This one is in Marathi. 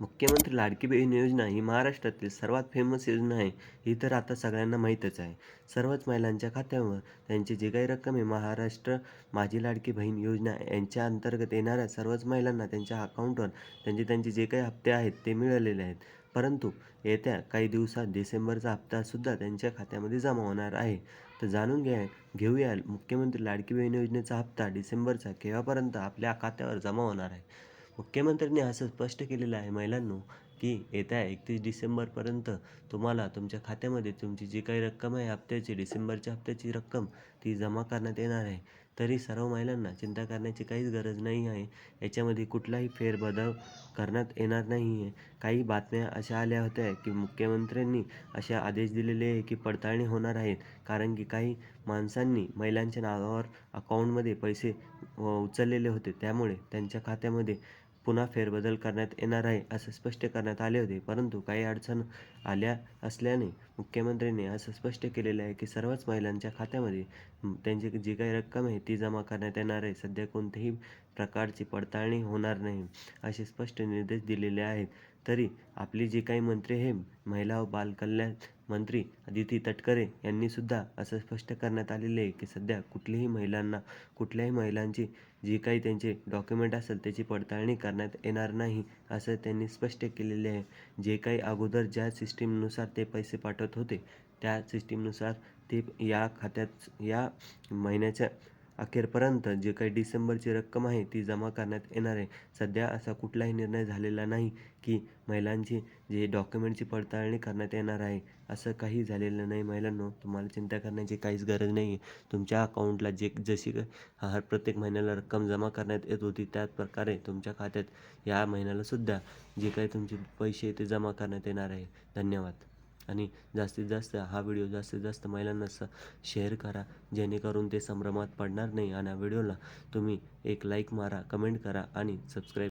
मुख्यमंत्री लाडकी बहीण योजना ही महाराष्ट्रातील सर्वात फेमस योजना आहे. ही तर आता सगळ्यांना माहीतच आहे. सर्वच महिलांच्या खात्यावर त्यांची जी काही रक्कम आहे महाराष्ट्र माझी लाडकी बहीण योजना यांच्या अंतर्गत येणाऱ्या सर्वच महिलांना त्यांच्या अकाउंटवर त्यांचे त्यांचे जे काही हप्ते आहेत ते मिळालेले आहेत. परंतु येत्या काही दिवसात डिसेंबरचा हप्तासुद्धा त्यांच्या खात्यामध्ये जमा होणार आहे. तर जाणून घ्या घेऊया मुख्यमंत्री लाडकी बहीण योजनेचा हप्ता डिसेंबरचा केव्हापर्यंत आपल्या खात्यावर जमा होणार आहे? मुख्यमंत्र्यांनी असं स्पष्ट केलेलं आहे महिलांनो की येत्या एकतीस डिसेंबरपर्यंत तुम्हाला तुमच्या खात्यामध्ये तुमची जी काही रक्कम आहे हप्त्याची डिसेंबरच्या हप्त्याची रक्कम ती जमा करण्यात येणार आहे. तरी सर्व महिलांना चिंता करण्याची काहीच गरज नाही आहे. याच्यामध्ये कुठलाही फेरबदल करण्यात येणार नाही आहे. काही बातम्या अशा आल्या होत्या की मुख्यमंत्र्यांनी असे आदेश दिलेले आहे की पडताळणी होणार आहेत कारण की काही माणसांनी महिलांच्या नावावर अकाउंटमध्ये पैसे उचललेले होते. त्यामुळे त्यांच्या खात्यामध्ये पुन्हा फेरबदल करण्यात येणार आहे असं स्पष्ट करण्यात आले होते. परंतु काही अडचण आल्या असल्याने मुख्यमंत्र्यांनी असं स्पष्ट केलेलं आहे की सर्वच महिलांच्या खात्यामध्ये त्यांची जी काही रक्कम आहे ती जमा करण्यात येणार आहे. सध्या कोणत्याही प्रकारची पडताळणी होणार नाही असे स्पष्ट निर्देश दिलेले आहेत. तरी आपली जी काही मंत्री आहे महिला व बालकल्याण मंत्री अदिती तटकरे यांनी सुद्धा असं स्पष्ट करण्यात आलेले आहे की सध्या कुठलीही महिलांना कुठल्याही महिलांची जी काही त्यांचे डॉक्युमेंट असेल त्याची पडताळणी करण्यात येणार नाही असं त्यांनी स्पष्ट केलेले आहे. जे काही अगोदर ज्या सिस्टीमनुसार ते पैसे पाठवत होते त्या सिस्टीमनुसार ते या खात्यात या महिन्याच्या अखेरपर्यंत जे काही डिसेंबरची रक्कम आहे ती जमा करण्यात येणार आहे. सध्या असा कुठलाही निर्णय झालेला नाही की महिलांची जे डॉक्युमेंटची पडताळणी करण्यात येणार आहे असं काही झालेलं नाही. महिलांनो तुम्हाला चिंता करण्याची काहीच गरज नाही आहे तुमच्या अकाउंटला जे जशी हर प्रत्येक महिन्याला रक्कम जमा करण्यात येत होती त्याच प्रकारे तुमच्या खात्यात या महिन्यालासुद्धा जे काही तुमचे पैसे ते जमा करण्यात येणार आहे. धन्यवाद. आणि जास्तीत जास्त हा व्हिडिओ जास्तीत जास्त महिलांना स शेअर करा. जेणेकरून ते संभ्रमात पडणार नाही. आणि व्हिडिओला तुम्ही एक लाईक मारा कमेंट करा आणि सबस्क्राईब